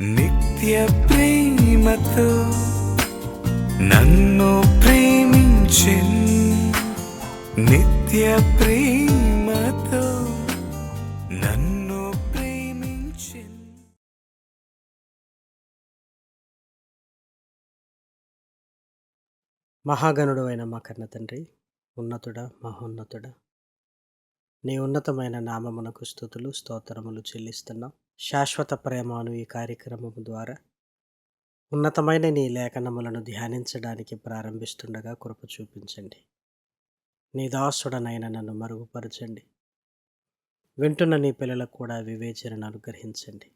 నిత్య ప్రేమతో నన్ను ప్రేమించిన్ నిత్య ప్రేమతో నన్ను ప్రేమించిన్ మహాగణుడు అయిన మా కన్న తండ్రి ఉన్నతుడ మహోన్నతుడా. నీ ఉన్నతమైన నామమునకు స్థుతులు స్తోత్రములు చెల్లిస్తున్నాం. శాశ్వత ప్రేమను ఈ కార్యక్రమము ద్వారా ఉన్నతమైన నీ లేఖనములను ధ్యానించడానికి ప్రారంభిస్తుండగా కృప చూపించండి. నీ దాసుడనైన నన్ను మరుగుపరచండి. వింటున్న నీ పిల్లలకు కూడా వివేచనను అనుగ్రహించండి.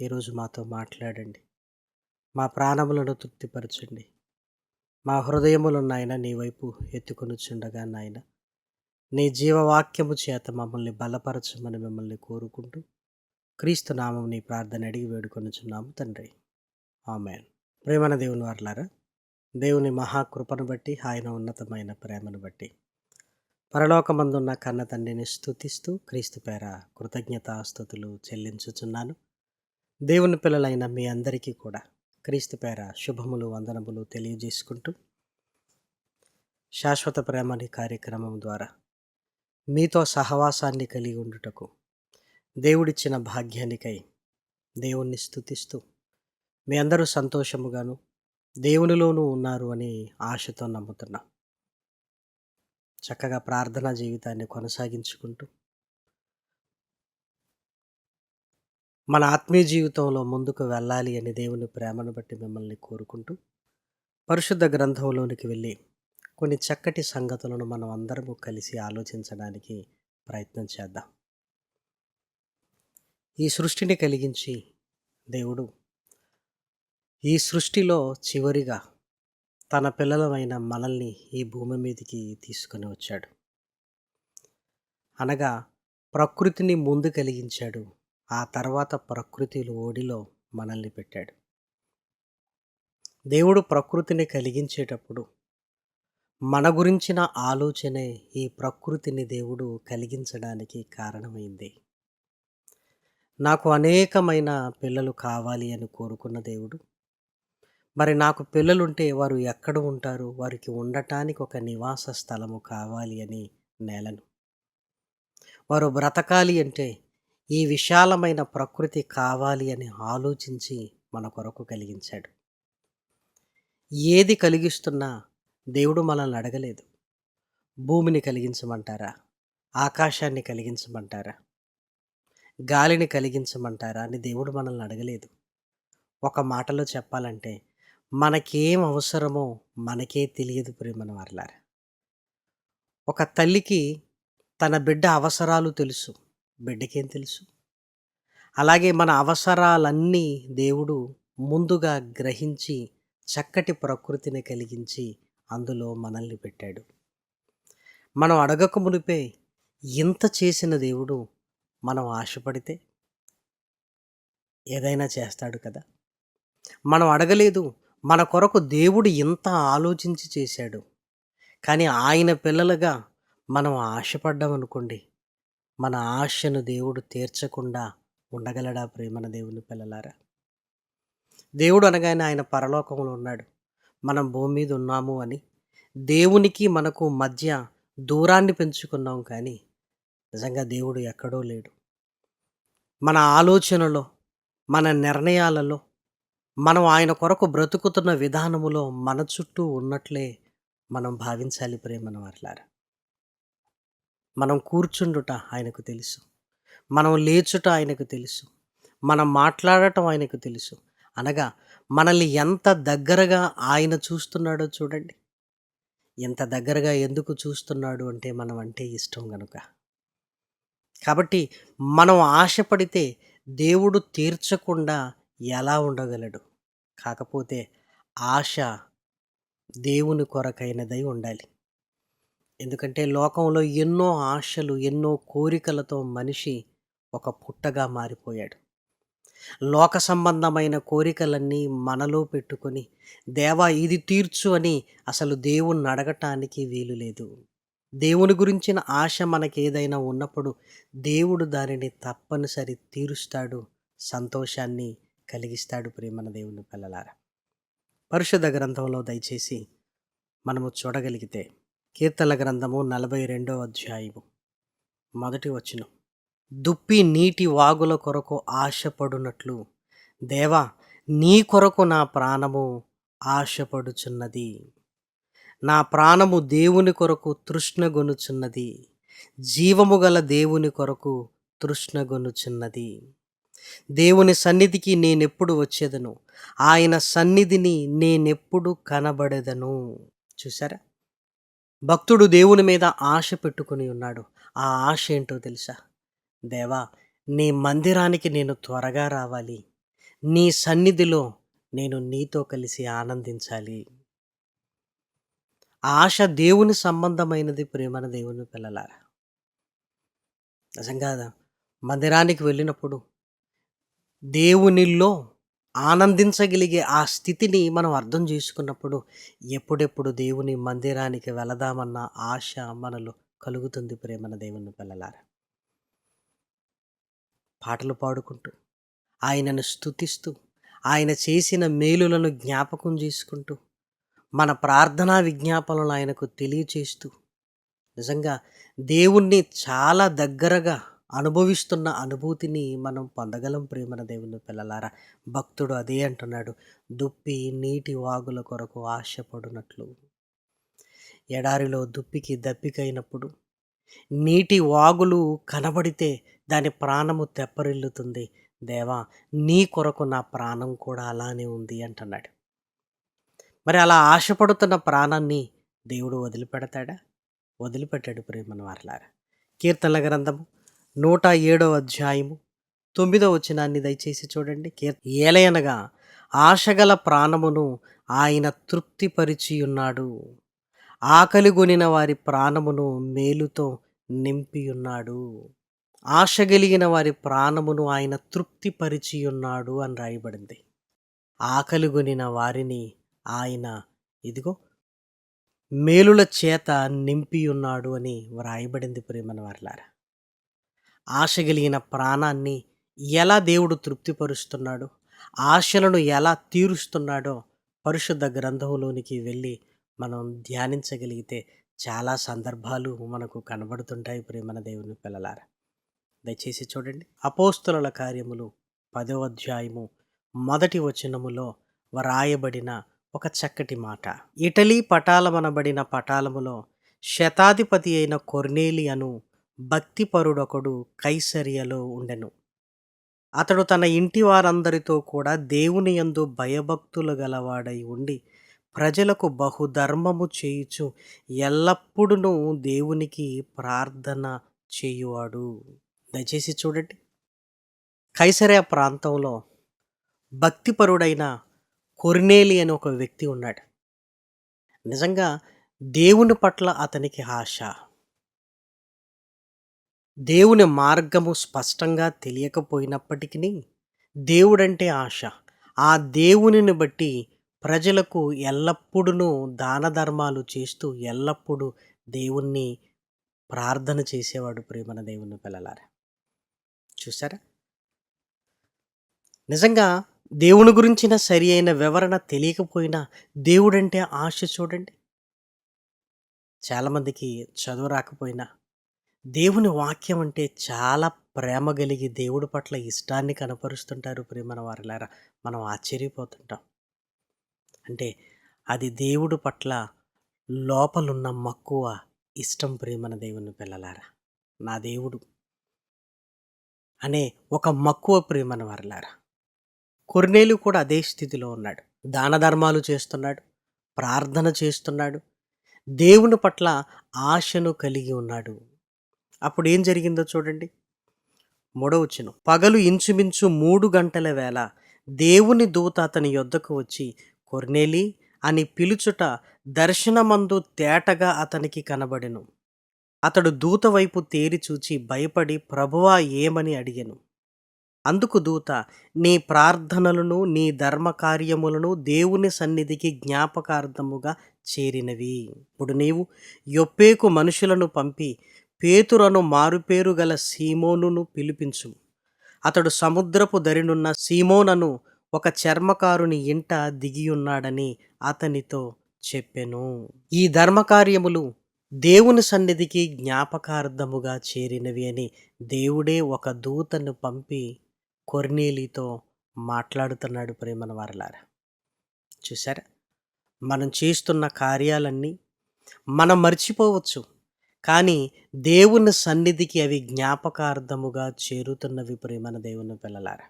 ఈరోజు మాతో మాట్లాడండి. మా ప్రాణములను తృప్తిపరచండి. మా హృదయములు నాయన నీ వైపు ఎత్తుకొనుచుండగా నాయన నీ జీవవాక్యము చేత మమ్మల్ని బలపరచమని మిమ్మల్ని కోరుకుంటూ క్రీస్తు నామం నీ ప్రార్థన అడిగి వేడుకొనుచున్నాము తండ్రి. ఆమెన్. ప్రేమన దేవుని వర్లారా దేవుని మహాకృపను బట్టి ఆయన ఉన్నతమైన ప్రేమను బట్టి పరలోకమందున్న కన్న తండ్రిని స్థుతిస్తూ క్రీస్తు పేర కృతజ్ఞతాస్థుతులు చెల్లించుచున్నాను. దేవుని పిల్లలైన మీ అందరికీ కూడా క్రీస్తు పేర శుభములు వందనములు తెలియజేసుకుంటూ శాశ్వత ప్రేమని కార్యక్రమం ద్వారా మీతో సహవాసాన్ని కలిగి ఉండుటకు దేవుడిచ్చిన భాగ్యానికై దేవుణ్ణి స్తుతిస్తూ మీ అందరూ సంతోషముగాను దేవునిలోనూ ఉన్నారు అని ఆశతో నమ్ముతున్నాం. చక్కగా ప్రార్థనా జీవితాన్ని కొనసాగించుకుంటూ మన ఆత్మీయ జీవితంలో ముందుకు వెళ్ళాలి అని దేవుని ప్రేమను బట్టి మిమ్మల్ని కోరుకుంటూ పరిశుద్ధ గ్రంథంలోనికి వెళ్ళి కొన్ని చక్కటి సంగతులను మనం అందరము కలిసి ఆలోచించడానికి ప్రయత్నం చేద్దాం. ఈ సృష్టిని కలిగించి దేవుడు ఈ సృష్టిలో చివరిగా తన పిల్లలమైన మనల్ని ఈ భూమి మీదకి తీసుకొని వచ్చాడు. అనగా ప్రకృతిని ముందు కలిగించాడు ఆ తర్వాత ప్రకృతి ఓడిలో మనల్ని పెట్టాడు. దేవుడు ప్రకృతిని కలిగించేటప్పుడు మన గురించిన ఆలోచనే ఈ ప్రకృతిని దేవుడు కలిగించడానికి కారణమైంది. నాకు అనేకమైన పిల్లలు కావాలి అని కోరుకున్న దేవుడు. మరి నాకు పిల్లలుంటే వారు ఎక్కడ ఉంటారు? వారికి ఉండటానికి ఒక నివాస స్థలము కావాలి అని నేలను. వారు బ్రతకాలి అంటే ఈ విశాలమైన ప్రకృతి కావాలి అని ఆలోచించి మన కొరకు కలిగించాడు. ఏది కలిగిస్తున్నా దేవుడు మనల్ని అడగలేదు. భూమిని కలిగించమంటారా? ఆకాశాన్ని కలిగించమంటారా? గాలిని కలిగించమంటారా అని దేవుడు మనల్ని అడగలేదు. ఒక మాటలో చెప్పాలంటే మనకేం అవసరమో మనకే తెలియదు ప్రేమన వర్లారా. ఒక తల్లికి తన బిడ్డ అవసరాలు తెలుసు. బిడ్డకేం తెలుసు? అలాగే మన అవసరాలన్నీ దేవుడు ముందుగా గ్రహించి చక్కటి ప్రకృతిని కలిగించి అందులో మనల్ని పెట్టాడు. మనం అడగక మునిపే ఇంత చేసిన దేవుడు మనం ఆశపడితే ఏదైనా చేస్తాడు కదా. మనం అడగలేదు మన కొరకు దేవుడు ఇంత ఆలోచించి చేశాడు. కానీ ఆయన పిల్లలుగా మనం ఆశపడ్డాం అనుకోండి మన ఆశను దేవుడు తీర్చకుండా ఉండగలడా ప్రేమన దేవుని పిల్లలారా? దేవుడు అనగానే ఆయన పరలోకంలో ఉన్నాడు. మనం భూమి మీద ఉన్నాము అని దేవునికి మనకు మధ్య దూరాన్ని పెంచుకున్నాం కానీ నిజంగా దేవుడు ఎక్కడో లేడు. మన ఆలోచనలో మన నిర్ణయాలలో మనం ఆయన కొరకు బ్రతుకుతున్న విధానములో మన చుట్టూ ఉన్నట్లే మనం భావించాలి ప్రేమను వర్లారా. మనం కూర్చుండుట ఆయనకు తెలుసు. మనం లేచుట ఆయనకు తెలుసు. మనం మాట్లాడటం ఆయనకు తెలుసు. అనగా మనల్ని ఎంత దగ్గరగా ఆయన చూస్తున్నాడో చూడండి. ఎంత దగ్గరగా ఎందుకు చూస్తున్నాడు అంటే మనం అంటే ఇష్టం కనుక కాబట్టి మనం ఆశపడితే దేవుడు తీర్చకుండా ఎలా ఉండగలడు? కాకపోతే ఆశ దేవుని కొరకైనదై ఉండాలి. ఎందుకంటే లోకంలో ఎన్నో ఆశలు ఎన్నో కోరికలతో మనిషి ఒక పుట్టగా మారిపోయాడు. లోక సంబంధమైన కోరికలన్నీ మనలో పెట్టుకొని దేవా ఇది తీర్చు అని అసలు దేవుణ్ణి అడగటానికి వీలు లేదు. దేవుని గురించిన ఆశ మనకి ఏదైనా ఉన్నప్పుడు దేవుడు దానిని తప్పనిసరి తీరుస్తాడు సంతోషాన్ని కలిగిస్తాడు ప్రేమన దేవుని పిల్లలారా. పరిశుద్ధ గ్రంథంలో దయచేసి మనము చూడగలిగితే కీర్తన గ్రంథము నలభై రెండో అధ్యాయము మొదటి వచనం. దుప్పి నీటి వాగుల కొరకు ఆశపడునట్లు. దేవా నీ కొరకు నా ప్రాణము ఆశపడుచున్నది. నా ప్రాణము దేవుని కొరకు తృష్ణగొనుచున్నది. జీవము గల దేవుని కొరకు తృష్ణగొనుచున్నది. దేవుని సన్నిధికి నేనెప్పుడు వచ్చేదను? ఆయన సన్నిధిని నేనెప్పుడు కనబడేదను? చూసారా భక్తుడు దేవుని మీద ఆశ పెట్టుకుని ఉన్నాడు. ఆ ఆశ ఏంటో తెలుసా? దేవా నీ మందిరానికి నేను త్వరగా రావాలి. నీ సన్నిధిలో నేను నీతో కలిసి ఆనందించాలి. ఆశ దేవుని సంబంధమైనది ప్రేమన దేవుని పిల్లలారా. నిజంగా మందిరానికి వెళ్ళినప్పుడు దేవునిలో ఆనందించగలిగే ఆ స్థితిని మనం అర్థం చేసుకున్నప్పుడు ఎప్పుడెప్పుడు దేవుని మందిరానికి వెళదామన్న ఆశ మనలో కలుగుతుంది ప్రేమన దేవుని పిల్లలారా. పాటలు పాడుకుంటూ ఆయనను స్తుతిస్తూ ఆయన చేసిన మేలులను జ్ఞాపకం చేసుకుంటూ మన ప్రార్థనా విజ్ఞాపనలు ఆయనకు తెలియచేస్తూ నిజంగా దేవుణ్ణి చాలా దగ్గరగా అనుభవిస్తున్న అనుభూతిని మనం పొందగలం ప్రేమన దేవుని పిల్లలారా. భక్తుడు అదే అంటున్నాడు దుప్పి నీటి వాగుల కొరకు ఆశపడునట్లు. ఎడారిలో దుప్పికి దప్పికైనప్పుడు నీటి వాగులు కనబడితే దాని ప్రాణము తెప్పరిల్లుతుంది. దేవా నీ కొరకు నా ప్రాణం కూడా అలానే ఉంది అంటున్నాడు. మరి అలా ఆశపడుతున్న ప్రాణాన్ని దేవుడు వదిలిపెడతాడా? వదిలిపెట్టాడు ప్రేమను వారలారా. కీర్తనల గ్రంథము నూట ఏడవ అధ్యాయము తొమ్మిదో వచనాన్ని దయచేసి చూడండి. కీర్ ఏలయనగా ఆశగల ప్రాణమును ఆయన తృప్తిపరిచి ఉన్నాడు ఆకలిగొనిన వారి ప్రాణమును మేలుతో నింపియున్నాడు. ఆశ కలిగిన వారి ప్రాణమును ఆయన తృప్తిపరిచియున్నాడు అని రాయబడింది. ఆకలిగొనిన వారిని ఆయన ఇదిగో మేలుల చేత నింపి ఉన్నాడు అని వ్రాయబడింది ప్రేమన వారిలారా. ఆశ కలిగిన ప్రాణాన్ని ఎలా దేవుడు తృప్తిపరుస్తున్నాడు? ఆశలను ఎలా తీరుస్తున్నాడో పరిశుద్ధ గ్రంథంలోనికి వెళ్ళి మనం ధ్యానించగలిగితే చాలా సందర్భాలు మనకు కనబడుతుంటాయి ప్రేమన దేవుని పిల్లలారా. దయచేసి చూడండి. అపోస్తుల కార్యములు పదవ అధ్యాయము మొదటి వచనములో వ్రాయబడిన ఒక చక్కటి మాట. ఇటలీ పటాలమనబడిన పటాలములో శతాధిపతి అయిన కొర్నేలి అను భక్తిపరుడొకడు కైసరియలో ఉండెను. అతడు తన ఇంటి వారందరితో కూడా దేవుని యందు భయభక్తులు గలవాడై ఉండి ప్రజలకు బహుధర్మము చేయుచు ఎల్లప్పుడూ దేవునికి ప్రార్థన చేయువాడు. దయచేసి చూడండి. కైసరే ప్రాంతంలో భక్తిపరుడైన కొర్నేలి అని ఒక వ్యక్తి ఉన్నాడు. నిజంగా దేవుని పట్ల అతనికి ఆశ. దేవుని మార్గము స్పష్టంగా తెలియకపోయినప్పటికీ దేవుడంటే ఆశ. ఆ దేవునిని బట్టి ప్రజలకు ఎల్లప్పుడూ దాన ధర్మాలు చేస్తూ ఎల్లప్పుడూ దేవుణ్ణి ప్రార్థన చేసేవాడు ప్రేమన దేవుని పిల్లలారా. చూసారా నిజంగా దేవుని గురించిన సరి అయిన వివరణ తెలియకపోయినా దేవుడంటే ఆశ చూడండి. చాలామందికి చదువు రాకపోయినా దేవుని వాక్యం అంటే చాలా ప్రేమ కలిగి దేవుడి పట్ల ఇష్టాన్ని కనపరుస్తుంటారు ప్రేమన వారిలారా. మనం ఆశ్చర్యపోతుంటాం. అంటే అది దేవుడి పట్ల లోపలున్న మక్కువ ఇష్టం ప్రేమన దేవుని పిల్లలారా. నా దేవుడు అనే ఒక మక్కువ ప్రేమను వరలారా. కొర్నేలు కూడా అదే స్థితిలో ఉన్నాడు. దాన ధర్మాలు చేస్తున్నాడు ప్రార్థన చేస్తున్నాడు దేవుని పట్ల ఆశను కలిగి ఉన్నాడు. అప్పుడు ఏం జరిగిందో చూడండి. మూడవచ్చును పగలు ఇంచుమించు మూడు గంటల వేళ దేవుని దూత అతని యొద్దకు వచ్చి కొర్నేలి అని పిలుచుట దర్శనమందు తేటగా అతనికి కనబడెను. అతడు దూత వైపు తేరి చూచి భయపడి ప్రభువా ఏమని అడిగెను? అందుకు దూత నీ ప్రార్థనలను నీ ధర్మకార్యములను దేవుని సన్నిధికి జ్ఞాపకార్థముగా చేరినవి. ఇప్పుడు నీవు యొప్పేకు మనుషులను పంపి పేతురను మారుపేరు గల సీమోనును పిలిపించు. అతడు సముద్రపు దరినున్న సీమోనను ఒక చర్మకారుని ఇంట దిగియున్నాడని అతనితో చెప్పెను. ఈ ధర్మకార్యములు దేవుని సన్నిధికి జ్ఞాపకార్థముగా చేరినవి అని దేవుడే ఒక దూతను పంపి కొర్నేలితో మాట్లాడుతున్నాడు ప్రేమన వారలారా. చూసారా మనం చేస్తున్న కార్యాలన్నీ మనం మర్చిపోవచ్చు కానీ దేవుని సన్నిధికి అవి జ్ఞాపకార్థముగా చేరుతున్నవి ప్రేమన దేవుని పిల్లలారా.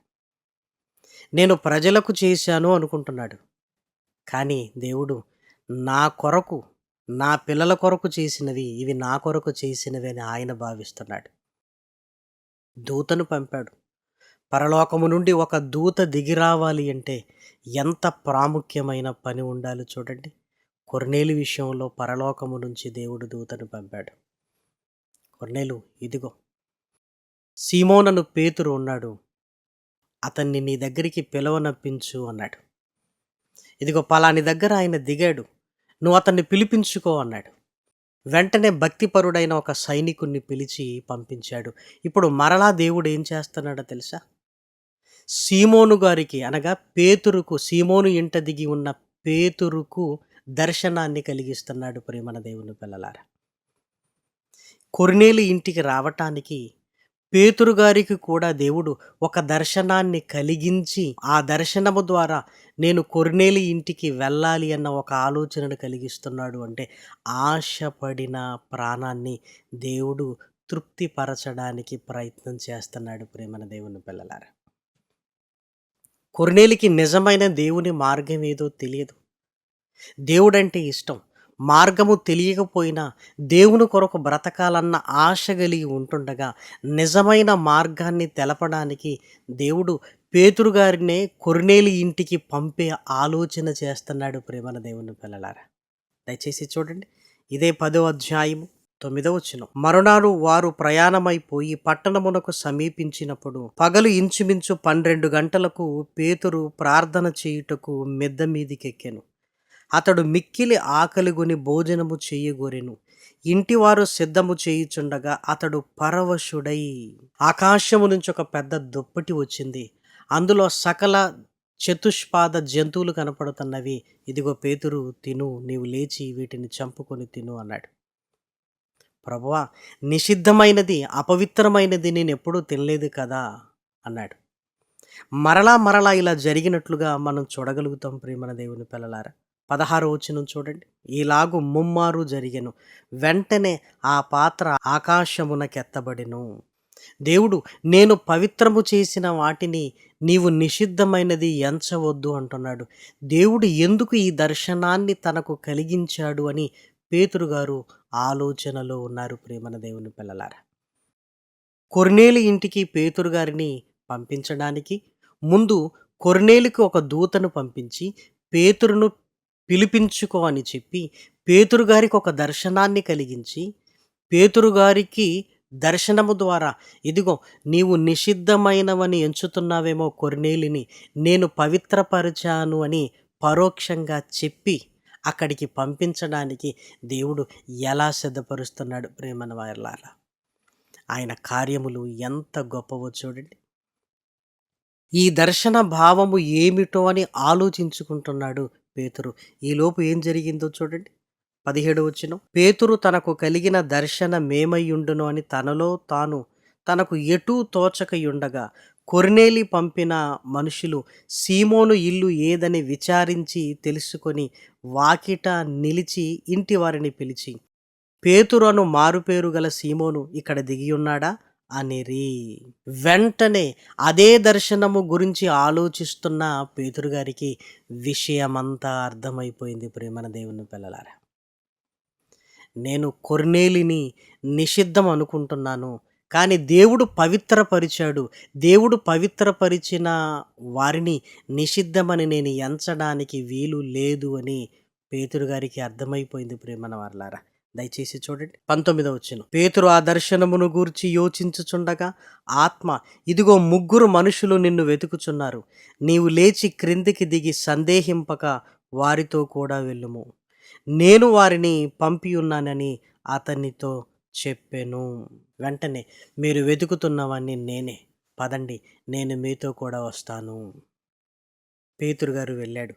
నేను ప్రజలకు చేశాను అనుకుంటున్నాడు కానీ దేవుడు నా కొరకు నా పిల్లల కొరకు చేసినవి ఇవి నా కొరకు చేసినవి అని ఆయన భావిస్తున్నాడు. దూతను పంపాడు. పరలోకము నుండి ఒక దూత దిగి రావాలి అంటే ఎంత ప్రాముఖ్యమైన పని ఉండాలి చూడండి. కొర్నేలు విషయంలో పరలోకము నుంచి దేవుడు దూతను పంపాడు. కొర్నేలు ఇదిగో. సీమోనను పేతురు ఉన్నాడు. అతన్ని నీ దగ్గరికి పిలవనప్పించు అన్నాడు. ఇదిగో పలాని దగ్గర ఆయన దిగాడు. నువ్వు అతన్ని పిలిపించుకో అన్నాడు. వెంటనే భక్తిపరుడైన ఒక సైనికుణ్ణి పిలిచి పంపించాడు. ఇప్పుడు మరలా దేవుడు ఏం చేస్తున్నాడో తెలుసా? సీమోను గారికి అనగా పేతురుకు సీమోను ఇంట దిగి ఉన్న పేతురుకు దర్శనాన్ని కలిగిస్తున్నాడు ప్రేమన దేవుని పిల్లలారా. కొరినేలు ఇంటికి రావటానికి పేతురు గారికి కూడా దేవుడు ఒక దర్శనాన్ని కలిగించి ఆ దర్శనము ద్వారా నేను కొర్నేలి ఇంటికి వెళ్ళాలి అన్న ఒక ఆలోచనను కలిగిస్తున్నాడు అంటే ఆశపడిన ప్రాణాన్ని దేవుడు తృప్తిపరచడానికి ప్రయత్నం చేస్తున్నాడు ప్రేమన దేవుని పిల్లలారా. కొర్నేలికి నిజమైన దేవుని మార్గం ఏదో తెలియదు. దేవుడంటే ఇష్టం. మార్గము తెలియకపోయినా దేవుని కొరకు బ్రతకాలన్న ఆశ కలిగి ఉంటుండగా నిజమైన మార్గాన్ని తెలపడానికి దేవుడు పేతురు గారినే కొర్నేలి ఇంటికి పంపే ఆలోచన చేస్తున్నాడు ప్రేమల దేవుని పిల్లలారా. దయచేసి చూడండి. ఇదే పదో అధ్యాయము తొమ్మిదో వచ్చిన మరునాడు వారు ప్రయాణమైపోయి పట్టణమునకు సమీపించినప్పుడు పగలు ఇంచుమించు పన్నెండు గంటలకు పేతురు ప్రార్థన చేయుటకు మిద్ద మీదికెక్కెను. అతడు మిక్కిలి ఆకలిగొని భోజనము చేయగోరెను. ఇంటివారు సిద్ధము చేయుచుండగా అతడు పరవశుడై ఆకాశము నుంచి ఒక పెద్ద దుప్పటి వచ్చింది. అందులో సకల చతుష్పాద జంతువులు కనపడుతున్నవి. ఇదిగో పేతురు తిను నీవు లేచి వీటిని చంపుకొని తిను అన్నాడు. ప్రభువా నిషిద్ధమైనది అపవిత్రమైనది నేను ఎప్పుడూ తినలేదు కదా అన్నాడు. మరలా మరలా ఇలా జరిగినట్లుగా మనం చూడగలుగుతాం ప్రేమన దేవుని పిల్లలారా. పదహారు వచ్చిన చూడండి. ఇలాగు ముమ్మారు జరిగెను. వెంటనే ఆ పాత్ర ఆకాశమునకెత్తబడెను. దేవుడు నేను పవిత్రము చేసిన వాటిని నీవు నిషిద్ధమైనది ఎంచవద్దు అంటున్నాడు. దేవుడు ఎందుకు ఈ దర్శనాన్ని తనకు కలిగించాడు అని పేతురు గారు ఆలోచనలో ఉన్నారు. ప్రేమన దేవుని పిల్లలారా కొర్నేలి ఇంటికి పేతురు గారిని పంపించడానికి ముందు కొర్నేలికి ఒక దూతను పంపించి పేతురును పిలిపించుకో అని చెప్పి పేతురు గారికి ఒక దర్శనాన్ని కలిగించి పేతురుగారికి దర్శనము ద్వారా ఇదిగో నీవు నిషిద్ధమైనవని ఎంచుతున్నావేమో కొర్నేలిని నేను పవిత్రపరిచాను అని పరోక్షంగా చెప్పి అక్కడికి పంపించడానికి దేవుడు ఎలా సిద్ధపరుస్తున్నాడు ప్రేమన వారిలారా? ఆయన కార్యములు ఎంత గొప్పవో చూడండి. ఈ దర్శన భావము ఏమిటో అని ఆలోచించుకుంటున్నాడు పేతురు. ఈలోపు ఏం జరిగిందో చూడండి. పదిహేడు వచ్చిన పేతురు తనకు కలిగిన దర్శన మేమయ్యుండును అని తనలో తాను తనకు ఎటూ తోచకయుండగా కొర్నేలి పంపిన మనుషులు సీమోను ఇల్లు ఏదని విచారించి తెలుసుకొని వాకిట నిలిచి ఇంటి వారిని పిలిచి పేతురను మారుపేరు గల సీమోను ఇక్కడ దిగియున్నాడా? అనిరి. వెంటనే అదే దర్శనము గురించి ఆలోచిస్తున్న పేతురు గారికి విషయమంతా అర్థమైపోయింది ప్రేమన దేవుని పిల్లలారా. నేను కొర్నేలిని నిషిద్ధం అనుకుంటున్నాను కానీ దేవుడు పవిత్రపరిచాడు. దేవుడు పవిత్రపరిచిన వారిని నిషిద్ధమని నేను ఎంచడానికి వీలు లేదు అని పేతురు గారికి అర్థమైపోయింది ప్రేమన వారలారా. దయచేసి చూడండి. పంతొమ్మిదవ వచ్చిన. పేతురు ఆ దర్శనమును గూర్చి యోచించుచుండగా ఆత్మ ఇదిగో ముగ్గురు మనుషులు నిన్ను వెతుకుచున్నారు. నీవు లేచి క్రిందికి దిగి సందేహింపక వారితో కూడా వెళ్ళుము. నేను వారిని పంపి ఉన్నానని అతనితో చెప్పాను. వెంటనే మీరు వెతుకుతున్నవన్నీ నేనే. పదండి నేను మీతో కూడా వస్తాను. పేతురు గారు వెళ్ళాడు.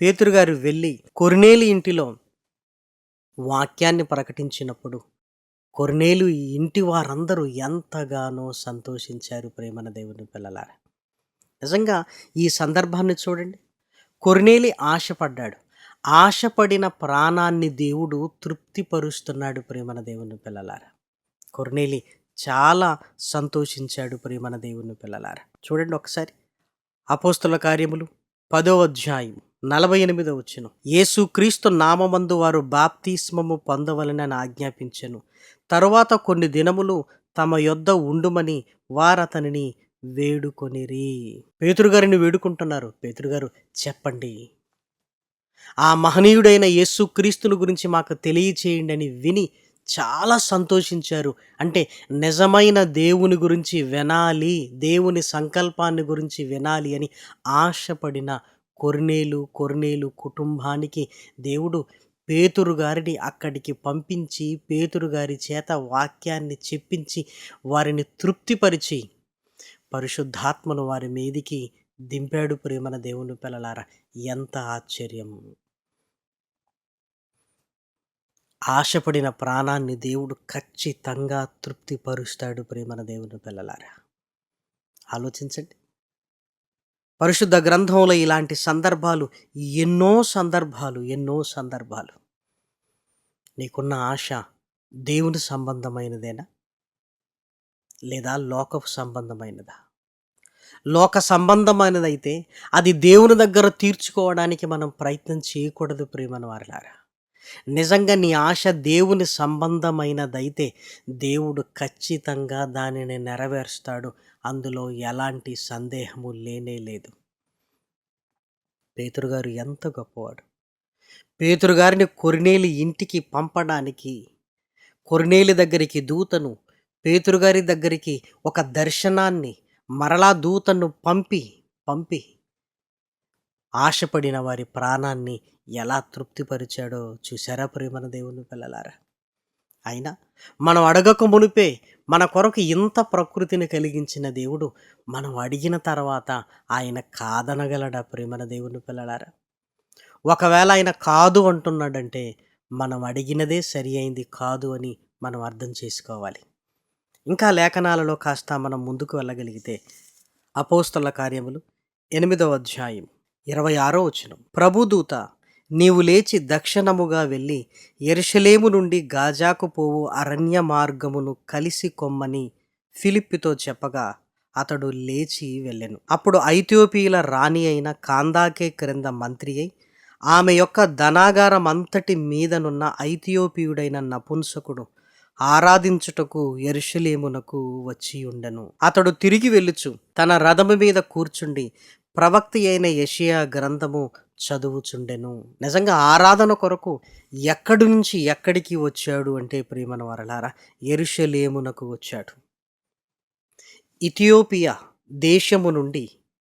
పేతురు గారు వెళ్ళి కొరినేలి ఇంటిలో వాక్యాన్ని ప్రకటించినప్పుడు కొర్నేలు ఇంటి వారందరూ ఎంతగానో సంతోషించారు ప్రేమన దేవుని పిల్లలారా. నిజంగా ఈ సందర్భాన్ని చూడండి. కొర్నేలి ఆశపడ్డాడు. ఆశపడిన ప్రాణాన్ని దేవుడు తృప్తిపరుస్తున్నాడు ప్రేమన దేవుని పిల్లలారా. కొర్నేలి చాలా సంతోషించాడు ప్రేమన దేవుని పిల్లలారా. చూడండి ఒకసారి. అపోస్తుల కార్యములు పదో అధ్యాయం నలభై ఎనిమిదో వచ్చిన. యేసుక్రీస్తు నామమందు వారు బాప్తిస్మము పొందవలనని ఆజ్ఞాపించెను. తరువాత కొన్ని దినములు తమ యొద్ద ఉండుమని వారతనిని వేడుకొనిరి. పేతురుగారిని వేడుకుంటున్నారు. పేతురుగారు చెప్పండి. ఆ మహనీయుడైన యేసుక్రీస్తుని గురించి మాకు తెలియచేయండి అని విని చాలా సంతోషించారు. అంటే నిజమైన దేవుని గురించి వినాలి దేవుని సంకల్పాన్ని గురించి వినాలి అని ఆశపడిన కొర్నేలు కొర్నేలు కుటుంబానికి దేవుడు పేతురు గారిని అక్కడికి పంపించి పేతురు గారి చేత వాక్యాన్ని చెప్పించి వారిని తృప్తిపరిచి పరిశుద్ధాత్మను వారి మీదికి దింపాడు ప్రేమన దేవుని పిల్లలారా. ఎంత ఆశ్చర్యం! ఆశపడిన ప్రాణాన్ని దేవుడు ఖచ్చితంగా తృప్తిపరుస్తాడు ప్రేమన దేవుని పిల్లలారా. ఆలోచించండి. పరిశుద్ధ గ్రంథంలో ఇలాంటి సందర్భాలు ఎన్నో సందర్భాలు ఎన్నో సందర్భాలు. నీకున్న ఆశ దేవుని సంబంధమైనదేనా? లేదా లోకపు సంబంధమైనదా? లోక సంబంధమైనదైతే అది దేవుని దగ్గర తీర్చుకోవడానికి మనం ప్రయత్నం చేయకూడదు ప్రేమన వారిలారా. నిజంగా నీ ఆశ దేవుని సంబంధమైనదైతే దేవుడు ఖచ్చితంగా దానిని నెరవేరుస్తాడు. అందులో ఎలాంటి సందేహము లేనే లేదు. పేతురుగారు ఎంత గొప్పవాడు. పేతురు గారిని కొరినేలి ఇంటికి పంపడానికి కొరినేలి దగ్గరికి దూతను పేతురుగారి దగ్గరికి ఒక దర్శనాన్ని మరలా దూతను పంపి పంపి ఆశపడిన వారి ప్రాణాన్ని ఎలా తృప్తిపరిచాడో చూసారా ప్రేమన దేవుని పిల్లలారా? అయినా మనం అడగక మునిపే మన కొరకు ఇంత ప్రకృతిని కలిగించిన దేవుడు మనం అడిగిన తర్వాత ఆయన కాదనగలడా ప్రేమన దేవుని పిల్లలారా? ఒకవేళ ఆయన కాదు అంటున్నాడంటే మనం అడిగినదే సరి అయింది కాదు అని మనం అర్థం చేసుకోవాలి. ఇంకా లేఖనాలలో కాస్త మనం ముందుకు వెళ్ళగలిగితే అపోస్తల కార్యములు ఎనిమిదవ అధ్యాయం ఇరవై ఆరో వచనం. ప్రభుదూత నీవు లేచి దక్షిణముగా వెళ్ళి ఎరుషలేము నుండి గాజాకు పోవు అరణ్య మార్గమును కలిసి కొమ్మని ఫిలిప్పితో చెప్పగా అతడు లేచి వెళ్ళెను. అప్పుడు ఐథియోపియుల రాణి అయిన కాందాకే క్రింద మంత్రి అయి ఆమె యొక్క ధనాగారం అంతటి మీదనున్న ఐథియోపియుడైన నపుంసకుడు ఆరాధించుటకు ఎరుషలేమునకు వచ్చి ఉండెను. అతడు తిరిగి వెళ్ళుచు తన రథము మీద కూర్చుండి ప్రవక్తి అయిన యషియా గ్రంథము చదువుచుండెను. నిజంగా ఆరాధన కొరకు ఎక్కడి నుంచి ఎక్కడికి వచ్చాడు అంటే ప్రియమన వరలారా ఎరుషలేమునకు వచ్చాడు. ఇథియోపియా దేశము నుండి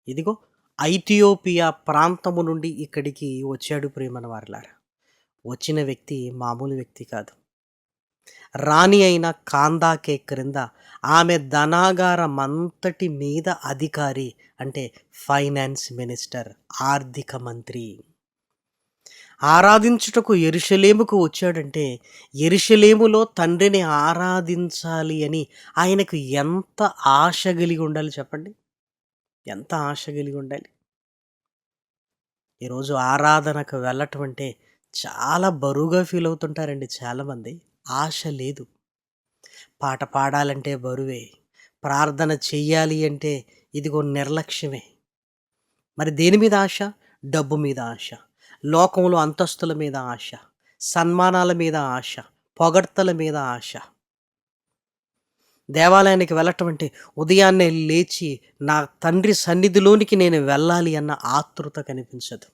ఇదిగో ఐథియోపియా ప్రాంతము నుండి ఇక్కడికి వచ్చాడు ప్రియమన వారలారా. వచ్చిన వ్యక్తి మామూలు వ్యక్తి కాదు. రాణి అయిన కాందాకే క్రింద ఆమె ధనాగారమంతటి మీద అధికారి అంటే ఫైనాన్స్ మినిస్టర్ ఆర్థిక మంత్రి. ఆరాధించుటకు ఎరుషలేముకు వచ్చాడంటే ఎరుషలేములో తండ్రిని ఆరాధించాలి అని ఆయనకు ఎంత ఆశ కలిగి ఉండాలి చెప్పండి? ఎంత ఆశ కలిగి ఉండాలి? ఈరోజు ఆరాధనకు వెళ్ళటం అంటే చాలా బరువుగా ఫీల్ అవుతుంటారండి చాలామంది. ఆశ లేదు. పాట పాడాలంటే బరువే. ప్రార్థన చెయ్యాలి అంటే ఇదిగో నిర్లక్ష్యమే. మరి దేని మీద ఆశ? డబ్బు మీద ఆశ. లోకంలో అంతస్తుల మీద ఆశ. సన్మానాల మీద ఆశ. పొగడ్తల మీద ఆశ. దేవాలయానికి వెళ్ళటం అంటే ఉదయాన్నే లేచి నా తండ్రి సన్నిధిలోనికి నేను వెళ్ళాలి అన్న ఆతృత కనిపించదు.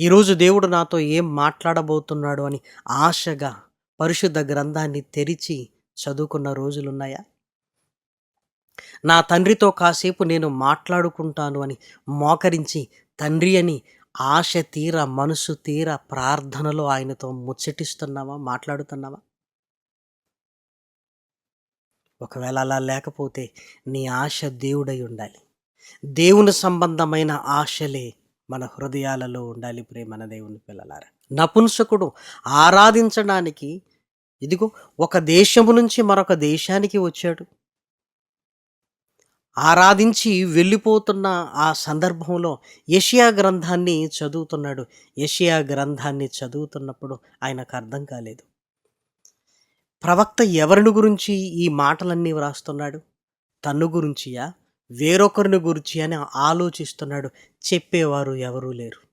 ఈరోజు దేవుడు నాతో ఏం మాట్లాడబోతున్నాడు అని ఆశగా పరిశుద్ధ గ్రంథాన్ని తెరిచి చదువుకున్న రోజులున్నాయా? నా తండ్రితో కాసేపు నేను మాట్లాడుకుంటాను అని మోకరించి తండ్రి అని ఆశ తీర మనసు తీర ప్రార్థనలో ఆయనతో ముచ్చటిస్తున్నావా? మాట్లాడుతున్నావా? ఒకవేళ అలా లేకపోతే నీ ఆశ దేవుడై ఉండాలి. దేవుని సంబంధమైన ఆశలే మన హృదయాలలో ఉండాలి ప్రేమన దేవుని పిల్లలారా. నపుంసకుడు ఆరాధించడానికి ఇదిగో ఒక దేశము నుంచి మరొక దేశానికి వచ్చాడు. ఆరాధించి వెళ్ళిపోతున్న ఆ సందర్భంలో యషియా గ్రంథాన్ని చదువుతున్నాడు. యషియా గ్రంథాన్ని చదువుతున్నప్పుడు ఆయనకు అర్థం కాలేదు. ప్రవక్త ఎవరిని గురించి ఈ మాటలన్నీ వ్రాస్తున్నాడు? తన్ను గురించియా? వేరొకరిని గురించి అని ఆలోచిస్తున్నాడు. చెప్పేవారు ఎవరూ లేరు.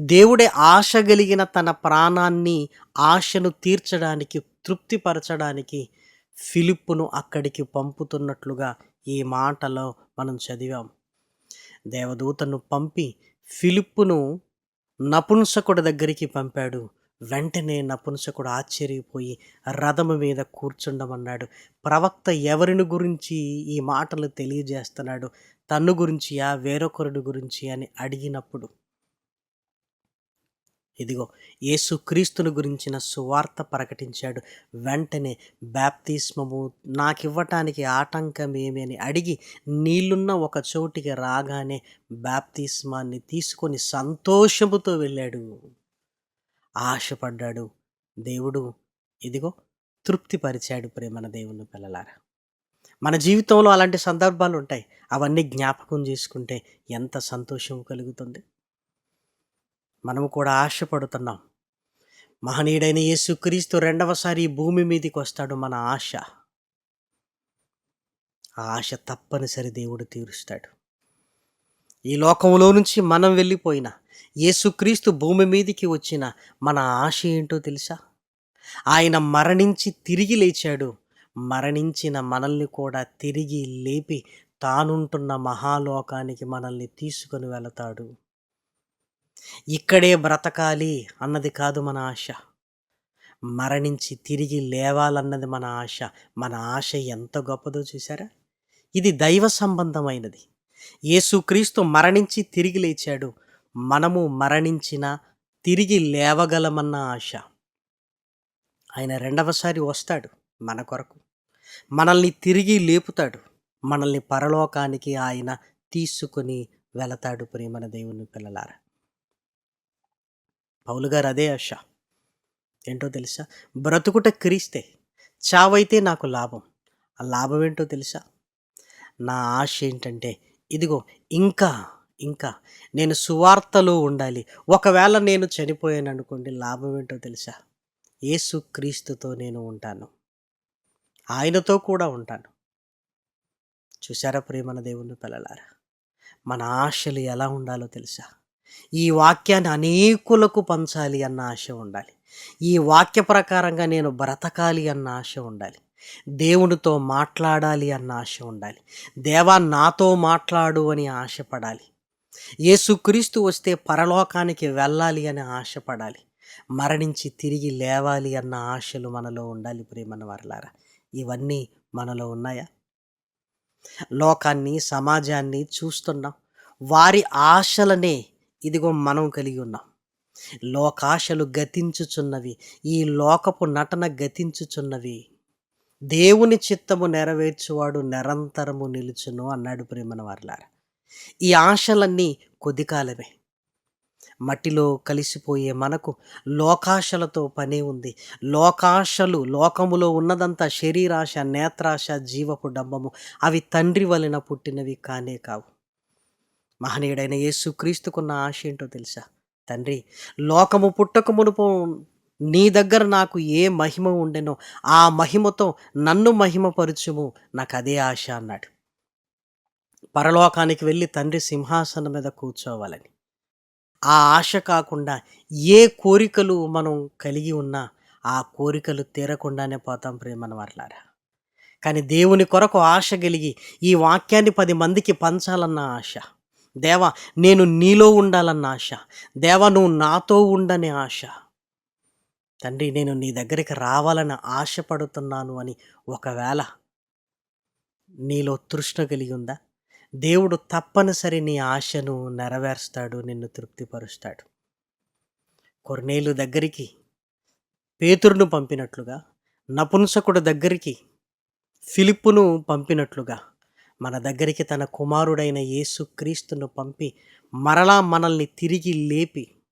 దేవుడే ఆశ కలిగిన తన ప్రాణాన్ని ఆశను తీర్చడానికి తృప్తిపరచడానికి ఫిలిప్పును అక్కడికి పంపుతున్నట్లుగా ఈ మాటలో మనం చదివాం. దేవదూతను పంపి ఫిలిప్పును నపుంసకుడి దగ్గరికి పంపాడు. వెంటనే నపుంసకుడు ఆశ్చర్యపోయి రథము మీద కూర్చుండమన్నాడు. ప్రవక్త ఎవరిని గురించి ఈ మాటలు తెలియజేస్తున్నాడు? తన్ను గురించియా? వేరొకరిని గురించి అని అడిగినప్పుడు ఇదిగో యేసుక్రీస్తుని గురించిన సువార్త ప్రకటించాడు. వెంటనే బ్యాప్తిస్మము నాకివ్వటానికి ఆటంకం ఏమి అని అడిగి నీళ్ళున్న ఒక చోటికి రాగానే బ్యాప్తిస్మాన్ని తీసుకొని సంతోషముతో వెళ్ళాడు. ఆశపడ్డాడు. దేవుడు ఇదిగో తృప్తిపరిచాడు ప్రేమన దేవుని పిల్లలారా. మన జీవితంలో అలాంటి సందర్భాలు ఉంటాయి అవన్నీ జ్ఞాపకం చేసుకుంటే ఎంత సంతోషం కలుగుతుంది. మనము కూడా ఆశపడుతున్నాం. మహనీయుడైన యేసుక్రీస్తు రెండవసారి భూమి మీదకి వస్తాడు మన ఆశ. ఆ ఆశ తప్పనిసరి దేవుడు తీరుస్తాడు. ఈ లోకంలో నుంచి మనం వెళ్ళిపోయినా యేసుక్రీస్తు భూమి మీదికి వచ్చిన మన ఆశ ఏంటో తెలుసా? ఆయన మరణించి తిరిగి లేచాడు. మరణించిన మనల్ని కూడా తిరిగి లేపి తానుంటున్న మహాలోకానికి మనల్ని తీసుకొని వెళతాడు. ఇక్కడే బ్రతకాలి అన్నది కాదు మన ఆశ. మరణించి తిరిగి లేవాలన్నది మన ఆశ. మన ఆశ ఎంత గొప్పదో చూసారా ఇది దైవ సంబంధమైనది. యేసుక్రీస్తు మరణించి తిరిగి లేచాడు. మనము మరణించిన తిరిగి లేవగలమన్న ఆశ. ఆయన రెండవసారి వస్తాడు మన కొరకు. మనల్ని తిరిగి లేపుతాడు. మనల్ని పరలోకానికి ఆయన తీసుకుని వెళతాడు ప్రేమన దేవుని పిల్లలారా. పౌలు గారు అదే ఆశ. ఏంటో తెలుసా? బ్రతుకుట క్రీస్తే చావైతే నాకు లాభం. ఆ లాభం ఏంటో తెలుసా? నా ఆశ ఏంటంటే ఇదిగో ఇంకా ఇంకా నేను సువార్తలో ఉండాలి. ఒకవేళ నేను చనిపోయాను అనుకోండి లాభం ఏంటో తెలుసా? యేసు క్రీస్తుతో నేను ఉంటాను. ఆయనతో కూడా ఉంటాను. చూసారా ప్రేమన దేవుని పిల్లలారా? మన ఆశలు ఎలా ఉండాలో తెలుసా? ఈ వాక్యాన్ని అనేకులకు పంచాలి అన్న ఆశ ఉండాలి. ఈ వాక్య ప్రకారంగా నేను బ్రతకాలి అన్న ఆశ ఉండాలి. దేవునితో మాట్లాడాలి అన్న ఆశ ఉండాలి. దేవా నాతో మాట్లాడు అని ఆశపడాలి. యేసుక్రీస్తు వస్తే పరలోకానికి వెళ్ళాలి అని ఆశపడాలి. మరణించి తిరిగి లేవాలి అన్న ఆశలు మనలో ఉండాలి ప్రేమన వారలారా. ఇవన్నీ మనలో ఉన్నాయా? లోకాన్ని సమాజాన్ని చూస్తున్నాం. వారి ఆశలనే ఇదిగో మనం కలిగి ఉన్నాం. లోకాశలు గతించుచున్నవి ఈ లోకపు నటన గతించుచున్నవి. దేవుని చిత్తము నెరవేర్చువాడు నిరంతరము నిలుచును అన్నాడు ప్రేమన వారలారా. ఈ ఆశలన్నీ కొద్ది కాలమే. మట్టిలో కలిసిపోయే మనకు లోకాశలతో పని ఉంది. లోకాశలు లోకములో ఉన్నదంతా శరీరాశ నేత్రాశ జీవపు డబ్బము. అవి తండ్రి వలన పుట్టినవి కానే కావు. మహనీయుడైన యేసు క్రీస్తుకున్న ఆశ ఏంటో తెలుసా? తండ్రి లోకము పుట్టక మునుపు నీ దగ్గర నాకు ఏ మహిమ ఉండెనో ఆ మహిమతో నన్ను మహిమపరచుము నాకు అదే ఆశ అన్నాడు. పరలోకానికి వెళ్ళి తండ్రి సింహాసనం మీద కూర్చోవాలని. ఆ ఆశ కాకుండా ఏ కోరికలు మనం కలిగి ఉన్నా ఆ కోరికలు తీరకుండానే పోతాం ప్రేమన వర్లారా కానీ దేవుని కొరకు ఆశ కలిగి ఈ వాక్యాన్ని పది మందికి పంచాలన్న ఆశ. దేవా నేను నీలో ఉండాలన్న ఆశ. దేవా నువ్వు నాతో ఉండనే ఆశ. తండ్రి నేను నీ దగ్గరికి రావాలని ఆశపడుతున్నాను అని ఒకవేళ నీలో తృష్ణ కలిగి ఉందా? దేవుడు తప్పనిసరి నీ ఆశను నెరవేరుస్తాడు నిన్ను తృప్తిపరుస్తాడు. కొర్నేలు దగ్గరికి పేతురును పంపినట్లుగా నపుంసకుడు దగ్గరికి ఫిలిప్పును పంపినట్లుగా మన దగ్గరికి తన కుమారుడైన యేసుక్రీస్తును పంపి మరలా మనల్ని తిరిగి లేపి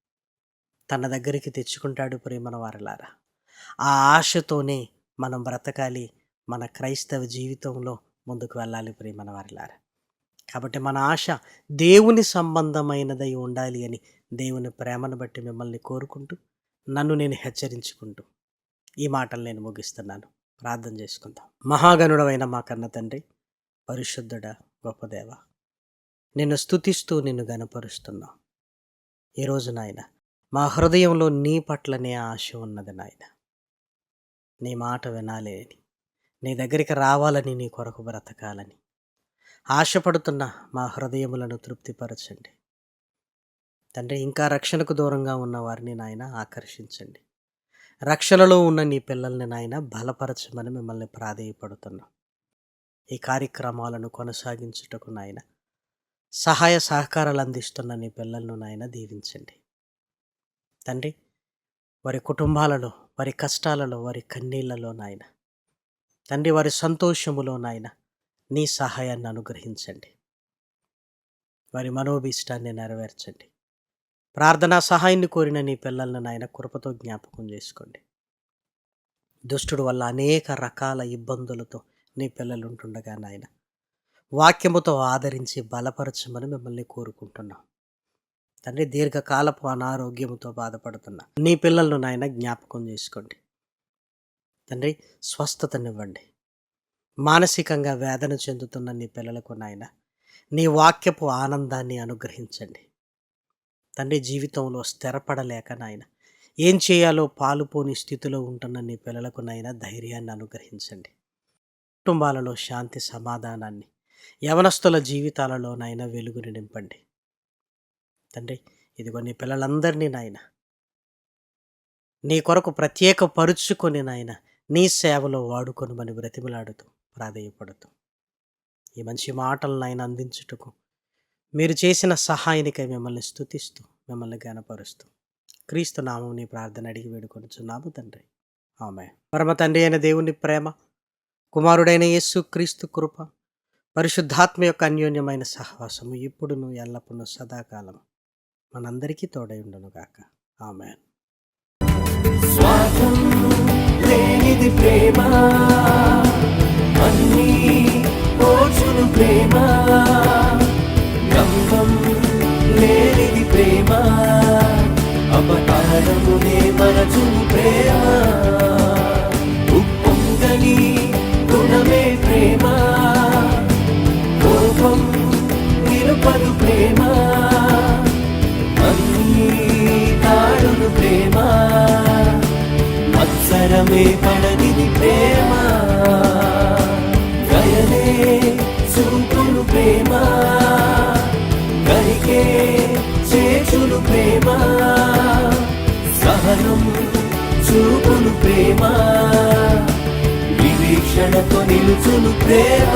తన దగ్గరికి తెచ్చుకుంటాడు ప్రేమన వారలారా. ఆ ఆశతోనే మనం బ్రతకాలి మన క్రైస్తవ జీవితంలో ముందుకు వెళ్ళాలి ప్రేమనవారలారా కాబట్టి మన ఆశ దేవుని సంబంధమైనదై ఉండాలి అని దేవుని ప్రేమను బట్టి మిమ్మల్ని కోరుకుంటూ నన్ను నేను హెచ్చరించుకుంటూ ఈ మాటలు నేను ముగిస్తున్నాను. ప్రార్థన చేసుకుందాం. మహాగణుడమైన మా కన్న తండ్రి పరిశుద్ధుడ గొప్పదేవ నిన్ను స్తుతిస్తూ నిన్ను గనపరుస్తున్నాం ఈరోజు నాయన మా హృదయంలో నీ పట్లనే ఆశ ఉన్నది నాయన. నీ మాట వినాలి అని నీ దగ్గరికి రావాలని నీ కొరకు బ్రతకాలని. ఆశపడుతున్న మా హృదయములను తృప్తిపరచండి. తండ్రి ఇంకా రక్షణకు దూరంగా ఉన్న వారిని నాయన ఆకర్షించండి. రక్షణలో ఉన్న నీ పిల్లల్ని నాయన బలపరచమని మిమ్మల్ని ప్రాధేయపడుతున్నాం. ఈ కార్యక్రమాలను కొనసాగించుటకు నాయన. సహాయ సహకారాలు అందిస్తున్న నీ పిల్లలను నాయన దీవించండి. తండ్రి వారి కుటుంబాలలో వారి కష్టాలలో వారి కన్నీళ్ళలో నాయన. తండ్రి వారి సంతోషములో నాయన నీ సహాయాన్ని అనుగ్రహించండి. వారి మనోభీష్టాన్ని నెరవేర్చండి. ప్రార్థనా సహాయాన్ని కోరిన నీ పిల్లలను నాయన కృపతో జ్ఞాపకం చేసుకోండి. దుష్టుడు వల్ల అనేక రకాల ఇబ్బందులతో నీ పిల్లలు ఉంటుండగా నాయన వాక్యముతో ఆదరించి బలపరచమని మిమ్మల్ని కోరుకుంటున్నాం. తండ్రి దీర్ఘకాలపు అనారోగ్యముతో బాధపడుతున్నా నీ పిల్లలను నాయన జ్ఞాపకం చేసుకోండి. తండ్రి స్వస్థతనివ్వండి. మానసికంగా వేదన చెందుతున్న నీ పిల్లలకు నాయన నీ వాక్యపు ఆనందాన్ని అనుగ్రహించండి. తండ్రి జీవితంలో స్థిరపడలేక నాయన ఏం చేయాలో పాలుపోని స్థితిలో ఉంటున్న నీ పిల్లలకు నాయన ధైర్యాన్ని అనుగ్రహించండి. కుటుంబాలలో శాంతి సమాధానాన్ని యవనస్తుల జీవితాలలో వెలుగుని నింపండి. తండ్రి ఇదిగో నీ పిల్లలందరినీ నాయన నీ కొరకు ప్రత్యేక పరుచుకొని నాయన నీ సేవలో వాడుకొని మన బ్రతిమలాడుతూ ప్రాధేయపడుతూ ఈ మంచి మాటలను ఆయన అందించుటకు మీరు చేసిన సహాయానికై మిమ్మల్ని స్థుతిస్తూ మిమ్మల్ని గనపరుస్తూ క్రీస్తు నామం నీ ప్రార్థన అడిగి వేడుకొనుచున్నాము తండ్రి. ఆమె పరమ తండ్రి అయిన దేవుని ప్రేమ కుమారుడైన యేసు క్రీస్తు కృప పరిశుద్ధాత్మ యొక్క అన్యోన్యమైన సహవాసము ఇప్పుడును ఎల్లప్పుడూ సదాకాలం మనందరికీ తోడై ఉండునుగాక ఆమె స్వార్థం లేనిది ప్రేమ అన్నీ ప్రేమ. గంగం లేనిది ప్రేమ ప్రేమ. ఉప్పొంగని ప్రేమ? కోపం నిలుపదు ప్రేమ? అన్నీ తాడును ప్రేమ? మత్సరమే పడనిది ప్రేమ? గయనే చూపును ప్రేమ? గరికే చేచును ప్రేమ? సహనం చూపును ప్రేమ? వివీక్షణతో నిలుచును ప్రేమ.